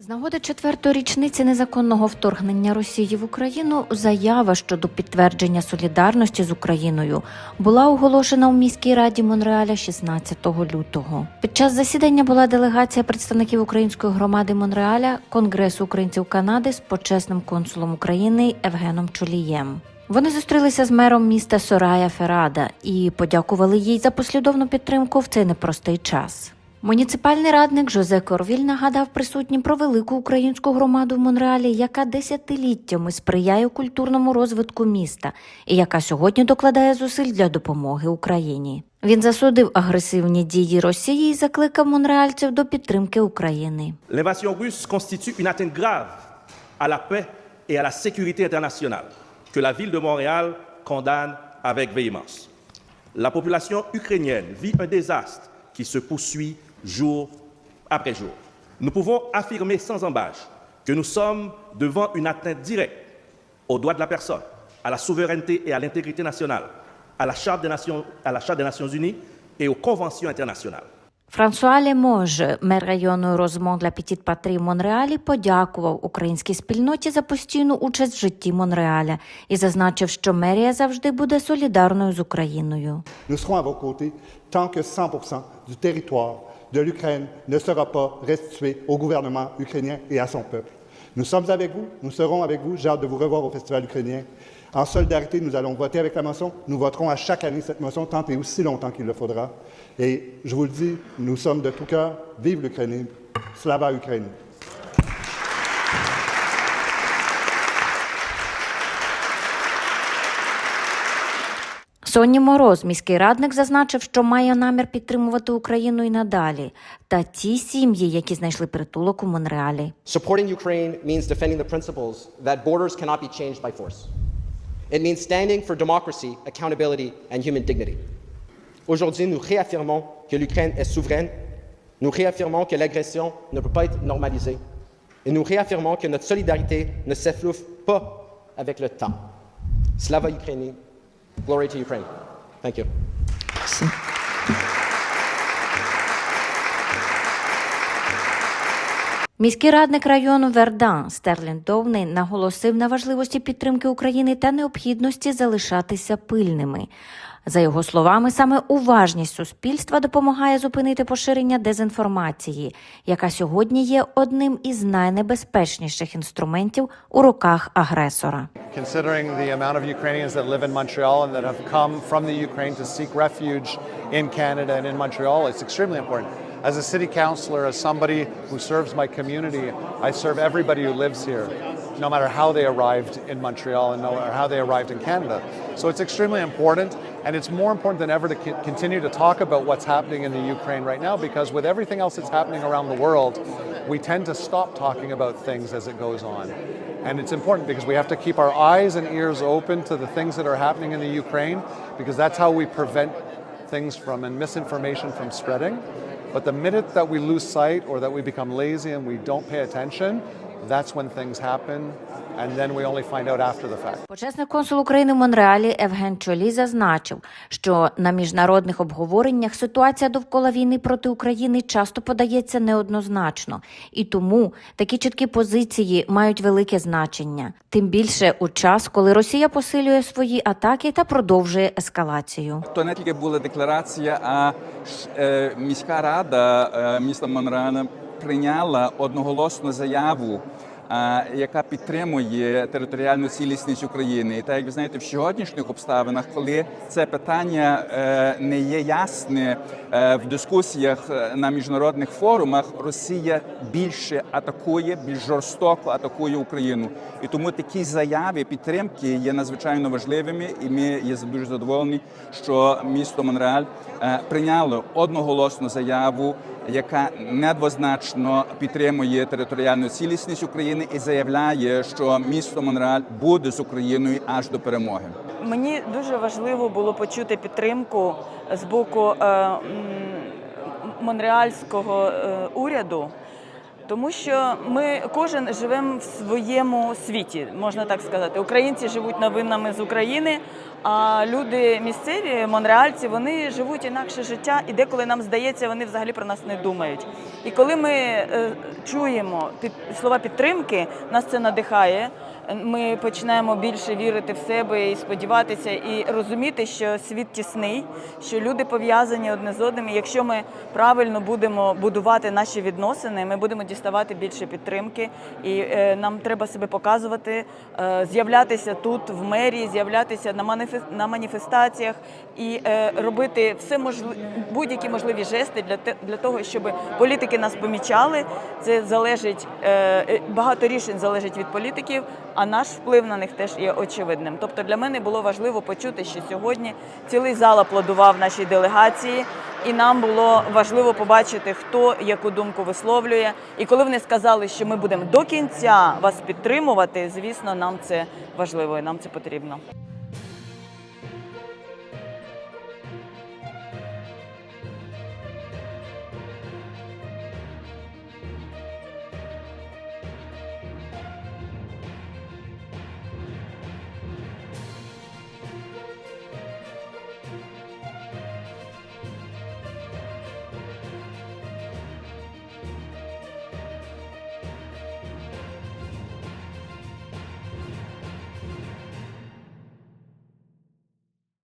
З нагоди четвертої річниці незаконного вторгнення Росії в Україну заява щодо підтвердження солідарності з Україною була оголошена у міській раді Монреаля 16 лютого. Під час засідання була делегація представників української громади Монреаля, Конгресу українців Канади з почесним консулом України Евгеном Чулієм. Вони зустрілися з мером міста Сорая Ферада і подякували їй за послідовну підтримку в цей непростий час. Муніципальний радник Жозе Корвіль нагадав присутнім про велику українську громаду в Монреалі, яка десятиліттями сприяє культурному розвитку міста і яка сьогодні докладає зусиль для допомоги Україні. Він засудив агресивні дії Росії і закликав монреальців до підтримки України. L'invasion russe constitue une atteinte grave à la paix et à la sécurité internationale que la ville de Montréal condamne avec véhémence. La population ukrainienne vit un désastre qui se poursuit jour après jour. Nous pouvons affirmer sans embâche que nous sommes devant une atteinte directe aux droits de la personne, à la souveraineté et à l'intégrité nationale, à la Charte des Nations, à la Charte des Nations Unies et aux conventions internationales. Франсуа Лемож, мер району Розмон для Петіт Патрі в Монреалі, подякував українській спільноті за постійну участь в житті Монреаля і зазначив, що мерія завжди буде солідарною з Україною. Nous serons à vos côtés tant que 100% du territoire de l'Ukraine ne sera pas restitué au gouvernement ukrainien et à son peuple. Nous sommes avec vous, nous serons avec vous. J'ai hâte de vous revoir au Festival ukrainien. En solidarité, nous allons voter avec la motion. Nous voterons à chaque année cette motion tant et aussi longtemps qu'il le faudra. Et je vous le dis, nous sommes de tout cœur. Vive l'Ukraine. Slava Ukraine. Сонні Мороз, міський радник, зазначив, що має намір підтримувати Україну і надалі, та ті сім'ї, які знайшли притулок у Монреалі. Supporting Ukraine means defending the principles that borders cannot be changed by force. It means standing for democracy, accountability, and human dignity. Aujourd'hui, nous réaffirmons que l'Ukraine est souveraine, nous réaffirmons que l'agression ne peut pas être normalisée, et nous réaffirmons que notre solidarité ne s'efflouffe pas avec le temps. Slava Ukraini, glory to Ukraine. Thank you. Міський радник району Вердан Стерлін Довний наголосив на важливості підтримки України та необхідності залишатися пильними. За його словами, саме уважність суспільства допомагає зупинити поширення дезінформації, яка сьогодні є одним із найнебезпечніших інструментів у руках агресора. considering the amount of Ukrainians that live in Montreal and that have come from the Ukraine to seek refuge in Canada and in Montreal, it's extremely important. As a city councillor, as somebody who serves my community, I serve everybody who lives here, no matter how they arrived in Montreal and no matter how they arrived in Canada. So it's extremely important, and it's more important than ever to co- continue to talk about what's happening in the Ukraine right now because with everything else that's happening around the world, we tend to stop talking about things as it goes on. And it's important because we have to keep our eyes and ears open to the things that are happening in the Ukraine because that's how we prevent things from and misinformation from spreading. But the minute that we lose sight or that we become lazy and we don't pay attention, that's when things happen and then we only find out after the fact. Почесний консул України в Монреалі Евген Чолі зазначив, що на міжнародних обговореннях ситуація довкола війни проти України часто подається неоднозначно, і тому такі чіткі позиції мають велике значення. Тим більше у час, коли Росія посилює свої атаки та продовжує ескалацію. То не тільки була декларація, а е, міська рада е, міста Монреаля прийняла одноголосну заяву. Яка підтримує територіальну цілісність України, і так як ви знаєте, в сьогоднішніх обставинах, коли це питання е, не є ясне е, в дискусіях е, на міжнародних форумах, Росія більше атакує, більш жорстоко атакує Україну, і тому такі заяви підтримки є надзвичайно важливими, і ми є дуже задоволені, що місто Монреаль прийняло одноголосну заяву, яка недвозначно підтримує територіальну цілісність України і заявляє, що місто Монреаль буде з Україною аж до перемоги. Мені дуже важливо було почути підтримку з боку е, монреальського е, уряду Тому що ми кожен живемо в своєму світі, можна так сказати. Українці живуть новинами з України, а люди місцеві, монреальці, вони живуть інакше життя, і деколи нам здається, вони взагалі про нас не думають. І коли ми е, чуємо під слова підтримки, нас це надихає. Ми починаємо більше вірити в себе і сподіватися, і розуміти, що світ тісний, що люди пов'язані одне з одним. І якщо ми правильно будемо будувати наші відносини, ми будемо діставати більше підтримки, і е, нам треба себе показувати, е, з'являтися тут в мерії, з'являтися на маніфе- на маніфестаціях і е, робити все можливе, будь-які можливі жести для те- для того, щоб політики нас помічали. Це залежить багато рішень залежить від політиків, а наш вплив на них теж є очевидним. Тобто для мене було важливо почути, що сьогодні цілий зал аплодував нашій делегації, і нам було важливо побачити, хто яку думку висловлює. І коли вони сказали, що ми будемо до кінця вас підтримувати, звісно, нам це важливо і нам це потрібно.